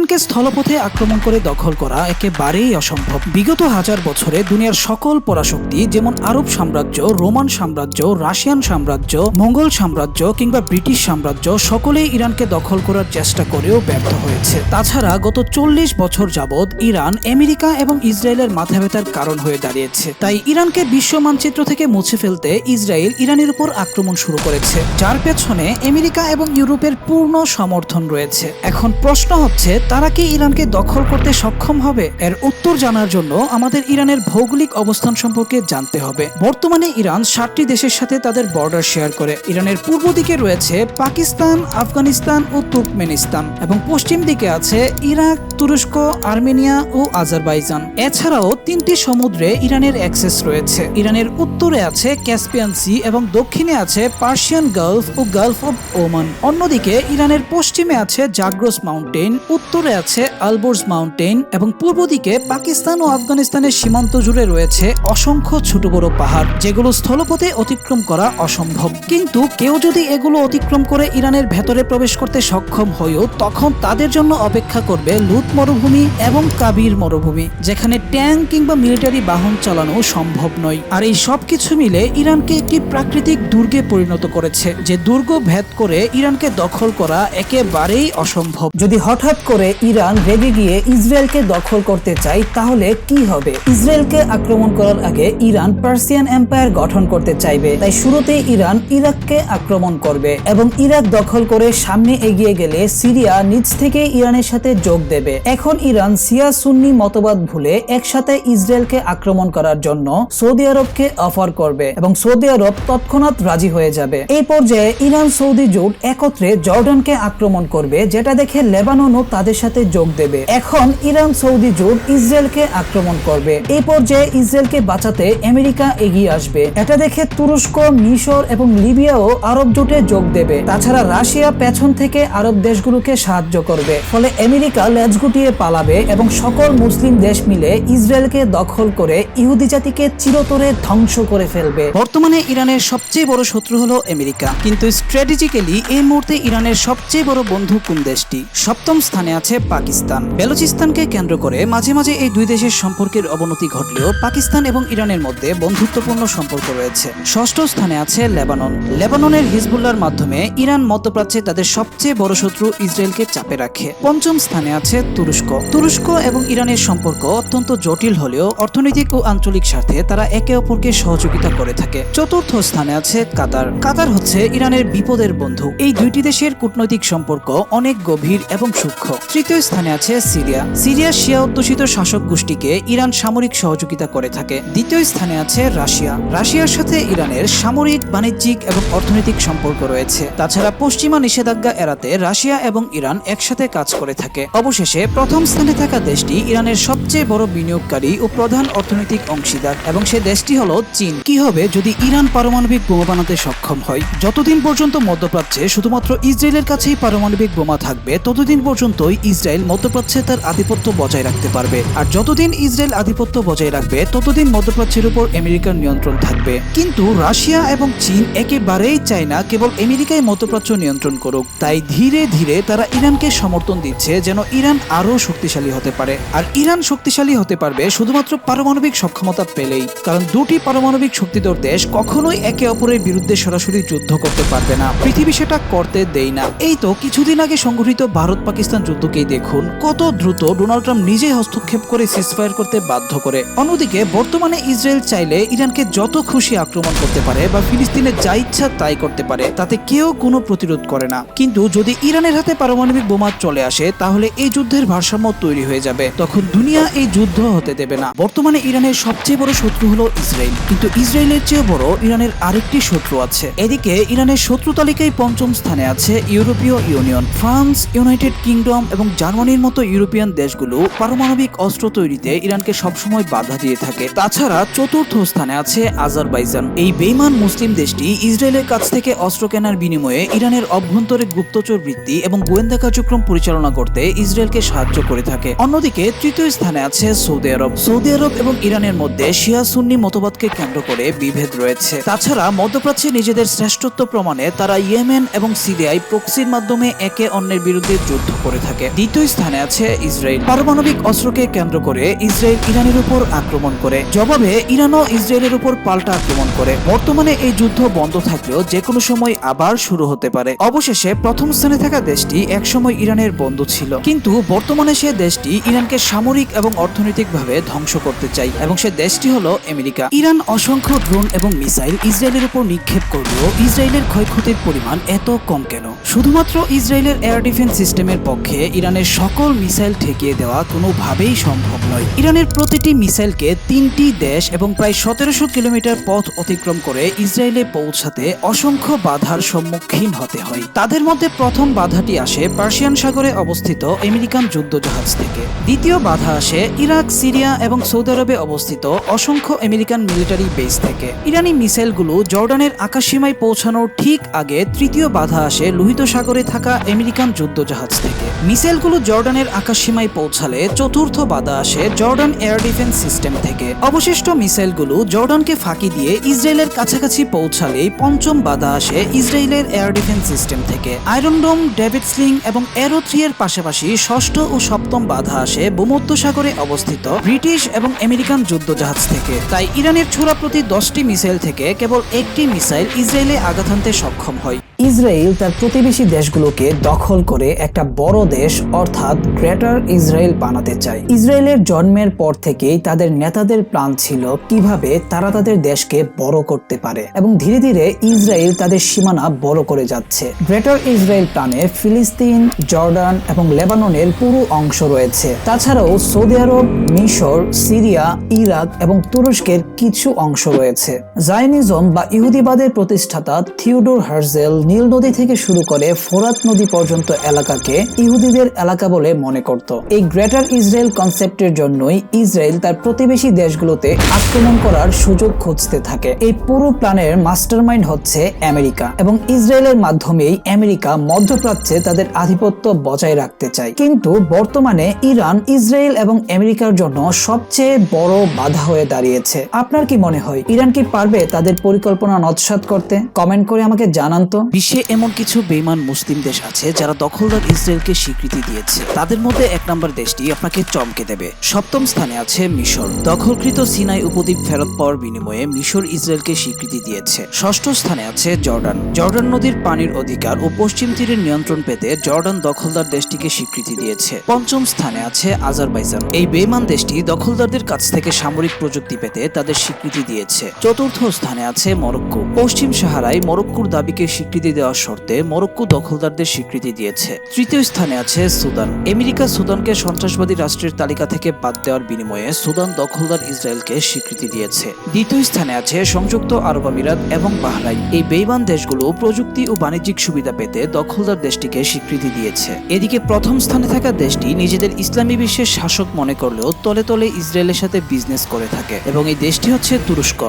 ইরানকে স্থলপথে আক্রমণ করে দখল করা একেবারেই অসম্ভব। বিগত হাজার বছরে দুনিয়ার সকল পরাশক্তি, যেমন আরব সাম্রাজ্য, রোমান সাম্রাজ্য, রাশিয়ান সাম্রাজ্য, মঙ্গল সাম্রাজ্য কিংবা ব্রিটিশ সাম্রাজ্য, সকলেই ইরানকে দখল করার চেষ্টা করেও ব্যর্থ হয়েছে। তাছাড়া গত চল্লিশ বছর যাবৎ ইরান আমেরিকা এবং ইসরায়েলের মাথা ব্যথার কারণ হয়ে দাঁড়িয়েছে। তাই ইরানকে বিশ্ব মানচিত্র থেকে মুছে ফেলতে ইসরায়েল ইরানের উপর আক্রমণ শুরু করেছে, যার পেছনে আমেরিকা এবং ইউরোপের পূর্ণ সমর্থন রয়েছে। এখন প্রশ্ন হচ্ছে তারা কি ইরানকে দখল করতে সক্ষম হবে? এর উত্তর জানার জন্য আমাদের ইরানের ভৌগোলিক অবস্থান সম্পর্কে জানতে হবে। বর্তমানে ইরান ষাটটি দেশের সাথে তাদের বর্ডার শেয়ার করে। ইরানের পূর্ব দিকে রয়েছে পাকিস্তান, আফগানিস্তান ও তুর্কমেনিস্তান এবং পশ্চিম দিকে আছে ইরাক, তুরস্ক, আর্মেনিয়া ও আজারবাইজান। এছাড়াও তিনটি সমুদ্রে ইরানের অ্যাক্সেস রয়েছে। ইরানের উত্তরে আছে ক্যাসপিয়ান সি এবং দক্ষিণে আছে পার্সিয়ান গালফ ও গালফ অব ওমান অন্যদিকে ইরানের পশ্চিমে আছে জাগ্রোস মাউন্টেন উত্তরে আছে আলবোর্স মাউন্টেন এবং পূর্ব দিকে পাকিস্তান ও আফগানিস্তানের সীমান্ত জুড়ে রয়েছে অসংখ্য ছোট বড় পাহাড়, যেগুলো স্থলপথে অতিক্রম করা অসম্ভব। কিন্তু কেউ যদি এগুলো অতিক্রম করে ইরানের ভেতরে প্রবেশ করতে সক্ষম হয়েও, তখন তাদের জন্য অপেক্ষা করবে লুত মরুভূমি এবং কাবির মরুভূমি, যেখানে ট্যাঙ্ক কিংবা মিলিটারি বাহন চালানো সম্ভব নয়। আর এই সব কিছু মিলে ইরানকে একটি প্রাকৃতিক দুর্গে পরিণত করেছে, যে দুর্গ ভেদ করে ইরানকে দখল করা একেবারেই অসম্ভব। যদি হঠাৎ করে ইরান রেগে গিয়ে ইসরায়েলকে দখল করতে চায়, তাহলে কি হবে? ইসরায়েলকে আক্রমণ করার আগে ইরান পার্সিয়ান এম্পায়ার গঠন করতে চাইবে। তাই শুরুতেই ইরান ইরাককে আক্রমণ করবে এবং ইরাক দখল করে সামনে এগিয়ে গেলে সিরিয়া নিজ থেকে ইরানের সাথে যোগ দেবে। এখন ইরান সিয়া সুন্নি মতবাদ ভুলে একসাথে ইসরায়েলকে আক্রমণ করার জন্য সৌদি আরবকে অফার করবে এবং সৌদি আরব তৎক্ষণাৎ রাজি হয়ে যাবে। এই পর্যায়ে ইরান সৌদি জোট একত্রে জর্ডানকে আক্রমণ করবে, যেটা দেখে লেবাননও তাদের সাথে যোগ দেবে। এখন ইরান, সৌদি জোট ইসরায়েলকে আক্রমণ করবে। এই পর্যায়ে ইসরায়েলকে বাঁচাতে আমেরিকা এগিয়ে আসবে। এটা দেখে তুরস্ক, মিশর এবং লিবিয়াও আরব জোটে যোগ দেবে। তাছাড়া রাশিয়া পেছন থেকে আরব দেশগুলোকে সাহায্য করবে। ফলে আমেরিকা লেজ গুটিয়ে পালাবে এবং সকল মুসলিম দেশ মিলে ইসরায়েলকে দখল করে ইহুদি জাতিকে চিরতরে ধ্বংস করে ফেলবে। বর্তমানে ইরানের সবচেয়ে বড় শত্রু হলো আমেরিকা। কিন্তু স্ট্র্যাটেজিক্যালি এই মুহূর্তে ইরানের সবচেয়ে বড় বন্ধু কোন দেশটি? সপ্তম স্থানে আছে পাকিস্তান। বেলুচিস্তানকে কেন্দ্র করে মাঝে মাঝে এই দুই দেশের সম্পর্কের অবনতি ঘটলেও পাকিস্তান এবং ইরানের মধ্যে বন্ধুত্বপূর্ণ সম্পর্ক রয়েছে। ষষ্ঠ স্থানে আছে লেবানন। লেবাননের হিজবুল্লার মাধ্যমে ইরান মধ্যপ্রাচ্যে তাদের সবচেয়ে বড় শত্রু ইসরায়েলকে চাপে রাখে। পঞ্চম স্থানে আছে তুরস্ক। তুরস্ক এবং ইরানের সম্পর্ক অত্যন্ত জটিল হলেও অর্থনৈতিক ও আঞ্চলিক স্বার্থে তারা একে অপরকে সহযোগিতা করে থাকে। চতুর্থ স্থানে আছে কাতার। কাতার হচ্ছে ইরানের বিপদের বন্ধু। এই দুইটি দেশের কূটনৈতিক সম্পর্ক অনেক গভীর এবং সূক্ষ্ম। তৃতীয় স্থানে আছে সিরিয়া। সিরিয়া শিয়া অধ্যুষিত শাসক গোষ্ঠীকে ইরান সামরিক সহযোগিতা করে থাকে। দ্বিতীয় স্থানে আছে রাশিয়া। রাশিয়ার সাথে ইরানের সামরিক, বাণিজ্যিক এবং অর্থনৈতিক সম্পর্ক রয়েছে। তাছাড়া পশ্চিমা নিষেধাজ্ঞা এড়াতে রাশিয়া এবং ইরান একসাথে কাজ করে থাকে। অবশেষে প্রথম স্থানে থাকা দেশটি ইরানের সবচেয়ে বড় বিনিয়োগকারী ও প্রধান অর্থনৈতিক অংশীদার এবং সে দেশটি হলো চীন। কি হবে যদি ইরান পারমাণবিক বোমা বানাতে সক্ষম হয়? যতদিন পর্যন্ত মধ্যপ্রাচ্যে শুধুমাত্র ইসরায়েলের কাছেই পারমাণবিক বোমা থাকবে, ততদিন পর্যন্তই ইসরায়েল মধ্যপ্রাচ্যে তার আধিপত্য বজায় রাখতে পারবে। আর যতদিন ইসরায়েল আধিপত্য বজায় রাখবে, ততদিন মধ্যপ্রাচ্যের উপর আমেরিকার নিয়ন্ত্রণ থাকবে। কিন্তু রাশিয়া এবং চীন একেবারেই চায় না কেবল আমেরিকায় মধ্যপ্রাচ্য নিয়ন্ত্রণ করুক। তাই ধীরে ধীরে তারা ইরানকে সমর্থন দিচ্ছে যেন ইরান আরও শক্তিশালী হতে পারে। আর ইরান শক্তিশালী হতে পারবে শুধুমাত্র পারমাণবিক সক্ষমতা পেলেই। কারণ দুটি পারমাণবিক শক্তিধর দেশ কখনোই একে অপরের বিরুদ্ধে সরাসরি যুদ্ধ করতে পারবে না। পৃথিবী সেটা করতে দেই না। এই তো কিছুদিন আগে সংঘটিত ভারত পাকিস্তান যুদ্ধকেই দেখুন কত দ্রুত ডোনাল্ড ট্রাম্প নিজে হস্তক্ষেপ করে সিজফায়ার করতে বাধ্য করে। অন্যদিকে, বর্তমানে ইসরায়েল চাইলে ইরানকে যত খুশি আক্রমণ করতে পারে বা ফিলিস্তিনে যা ইচ্ছা তাই করতে পারে, তাতে কেউ কোনো প্রতিরোধ করে না। কিন্তু যদি ইরানের হাতে পারমাণবিক বোমা চলে আসে, তাহলে এই যুদ্ধের ভারসাম্য তৈরি হয়ে যাবে। তখন দুনিয়া এই যুদ্ধ হতে দেবে না। বর্তমানে ইরানের সবচেয়ে বড় শত্রু হলো ইসরায়েল। কিন্তু ইসরায়েলের চেয়ে বড় ইরানের আরেকটি শত্রু আছে। এদিকে, ইরানের শত্রু তালিকায় পঞ্চম স্থানে আছে ইউরোপীয় ইউনিয়ন, ফ্রান্স, ইউনাইটেড কিংডম এবং জার্মানির মতো ইউরোপিয়ান দেশগুলো পারমাণবিক অস্ত্র তৈরিতে ইরানকে সবসময় বাধা দিয়ে থাকে। তাছাড়া চতুর্থ স্থানে আছে আজারবাইজান। এই বেইমান মুসলিম দেশটি ইসরায়েলের কাছ থেকে অস্ত্র কেনার বিনিময়ে ইরানের অভ্যন্তরে গুপ্তচর বৃত্তি এবং গোয়েন্দা কার্যক্রম পরিচালনা করতে ইসরায়েলকে সাহায্য করে থাকে। অন্যদিকে তৃতীয় স্থানে আছে সৌদি আরব। সৌদি আরব এবং ইরানের মধ্যে শিয়া সুন্নি মতবাদকে কেন্দ্র করে বিভেদ রয়েছে। তাছাড়া মধ্যপ্রাচ্যে নিজেদের শ্রেষ্ঠত্ব প্রমাণে তারা ইয়েমেন এবং সিরিয়ায় প্রক্সির মাধ্যমে একে অন্যের বিরুদ্ধে যুদ্ধ করে থাকে। দ্বিতীয় স্থানে আছে ইসরায়েল। পারমাণবিক অস্ত্রকে কেন্দ্র করে ইসরায়েল ইরানের উপর আক্রমণ করে। জবাবে ইরানও ইসরায়েলের উপর পাল্টা আক্রমণ করে। বর্তমানে এই যুদ্ধ বন্ধ থাকলেও যে কোনো সময় আবার শুরু হতে পারে। অবশেষে প্রথম স্থানে থাকা দেশটি একসময় ইরানের বন্ধু ছিল। কিন্তু বর্তমানে সে দেশটি ইরানকে সামরিক এবং অর্থনৈতিকভাবে ধ্বংস করতে চাই এবং সে দেশটি হলো আমেরিকা। ইরান অসংখ্য ড্রোন এবং মিসাইল ইসরায়েলের উপর নিক্ষেপ করলেও ইসরায়েলের ক্ষয়ক্ষতির পরিমাণ এত কম কেন? শুধুমাত্র ইসরায়েলের এয়ার ডিফেন্স সিস্টেমের পক্ষে ইরানের সকল মিসাইল ঠেকিয়ে দেওয়া কোনোভাবেই সম্ভব নয়। ইরানের প্রতিটি মিসাইলকে তিনটি দেশ এবং প্রায় সতেরোশো কিলোমিটার পথ অতিক্রম করে ইসরায়েলে পৌঁছাতে অসংখ্য বাধার সম্মুখীন হতে হয়। তাদের মধ্যে প্রথম বাধাটি আসে পার্সিয়ান সাগরে অবস্থিত আমেরিকান যুদ্ধজাহাজ থেকে। দ্বিতীয় বাধা আসে ইরাক, সিরিয়া এবং সৌদি আরবে অবস্থিত অসংখ্য আমেরিকান মিলিটারি বেস থেকে। ইরানি মিসাইলগুলো জর্ডানের আকাশসীমায় পৌঁছানোর ঠিক আগে তৃতীয় বাধা আসে লোহিত সাগরে থাকা আমেরিকান যুদ্ধজাহাজ থেকে। মিসাইলগুলো জর্ডানের আকাশসীমায় পৌঁছালে চতুর্থ বাধা আসে জর্ডান এয়ার ডিফেন্স সিস্টেম থেকে। অবশিষ্ট মিসাইলগুলো জর্ডানকে ফাঁকি দিয়ে ইসরায়েলের কাছাকাছি পৌঁছালেই পঞ্চম বাধা আসে ইসরায়েলের এয়ার ডিফেন্স সিস্টেম থেকে। আয়রন ডোম, ডেভিড স্লিং এবং এরো থ্রি এর পাশাপাশি ষষ্ঠ ও সপ্তম বাধা আসে ভূমধ্যসাগরে অবস্থিত ব্রিটিশ এবং আমেরিকান যুদ্ধজাহাজ থেকে। তাই ইরানের ছোড়া প্রতি দশটি মিসাইল থেকে কেবল একটি মিসাইল ইসরায়েলে আঘাত হানতে সক্ষম হয়। ইসরায়েল তার প্রতিবেশী দেশগুলোকে দখল করে একটা বড় দেশ, অর্থাৎ গ্রেটার ইসরায়েল বানাতে চায়। ইসরায়েলের জন্মের পর থেকেই তাদের নেতাদের প্ল্যান ছিল কীভাবে তারা তাদের দেশকে বড় করতে পারে এবং ধীরে ধীরে ইসরায়েল তাদের সীমানা বড় করে যাচ্ছে। গ্রেটার ইসরায়েল প্ল্যানে ফিলিস্তিন, জর্ডান এবং লেবাননের পুরো অংশ রয়েছে। তাছাড়াও সৌদি আরব, মিশর, সিরিয়া, ইরাক এবং তুরস্কের কিছু অংশ রয়েছে। জায়নিজম বা ইহুদিবাদের প্রতিষ্ঠাতা থিওডোর হার্জেল নীল নদী থেকে শুরু করে ফোরাত নদী পর্যন্ত এলাকাকে ইহুদিদের এলাকা বলে মনে করত। এই গ্রেটার ইসরায়েল কনসেপ্টের জন্যই ইসরায়েল তার প্রতিবেশী দেশগুলোতে আক্রমণ করার সুযোগ খুঁজতে থাকে। এই পুরো প্ল্যানের মাস্টারমাইন্ড হচ্ছে আমেরিকা এবং ইসরায়েলের মাধ্যমেই আমেরিকা মধ্যপ্রাচ্যে তাদের আধিপত্য বজায় রাখতে চায়। কিন্তু বর্তমানে ইরান ইসরায়েল এবং আমেরিকার জন্য সবচেয়ে বড় বাধা হয়ে দাঁড়িয়েছে। আপনার কি মনে হয়, ইরান কি পারবে তাদের পরিকল্পনা নৎসাৎ করতে? কমেন্ট করে আমাকে জানান তো। বিশ্বে এমন কিছু বেইমান মুসলিম দেশ আছে যারা দখলদার ইসরায়েলকে স্বীকৃতি দিয়েছে। তাদের মধ্যে এক নম্বর দেশটি আপনাকে চমকে দেবে। সপ্তম স্থানে আছে মিশর। দখলকৃত সিনাই উপদ্বীপ ফেরত পাওয়ার বিনিময়ে মিশর ইসরায়েলকে স্বীকৃতি দিয়েছে। ষষ্ঠ স্থানে আছে জর্ডান। জর্ডান নদীর পানির অধিকার ও পশ্চিম তীরের নিয়ন্ত্রণ পেতে জর্ডান দখলদার দেশটিকে স্বীকৃতি দিয়েছে। পঞ্চম স্থানে আছে আজারবাইজান। এই বেইমান দেশটি দখলদারদের কাছ থেকে সামরিক প্রযুক্তি পেতে তাদের স্বীকৃতি দিয়েছে। চতুর্থ স্থানে আছে মরক্কো। পশ্চিম সাহারায় মরক্কোর দাবিকে স্বীকৃতি দেওয়ার শর্তে মরক্কো দখলদারদের স্বীকৃতি দিয়েছে। তৃতীয় স্থানে আছে সুদান। আমেরিকা সুদানকে সন্ত্রাসবাদী রাষ্ট্রের তালিকা থেকে বাদ দেওয়ার বিনিময়ে সুদান দখলদার ইসরায়েলকে স্বীকৃতি দিয়েছে। দ্বিতীয় স্থানে আছে সংযুক্ত আরব আমিরাত এবং বাহরাইন। এই বেইমান দেশগুলো প্রযুক্তি ও বাণিজ্যিক সুবিধা পেতে দখলদার দেশটিকে স্বীকৃতি দিয়েছে। এদিকে প্রথম স্থানে থাকা দেশটি নিজেদের ইসলামী বিশ্বের শাসক মনে করলেও তলে তলে ইসরায়েলের সাথে বিজনেস করে থাকে এবং এই দেশটি হচ্ছে তুরস্ক।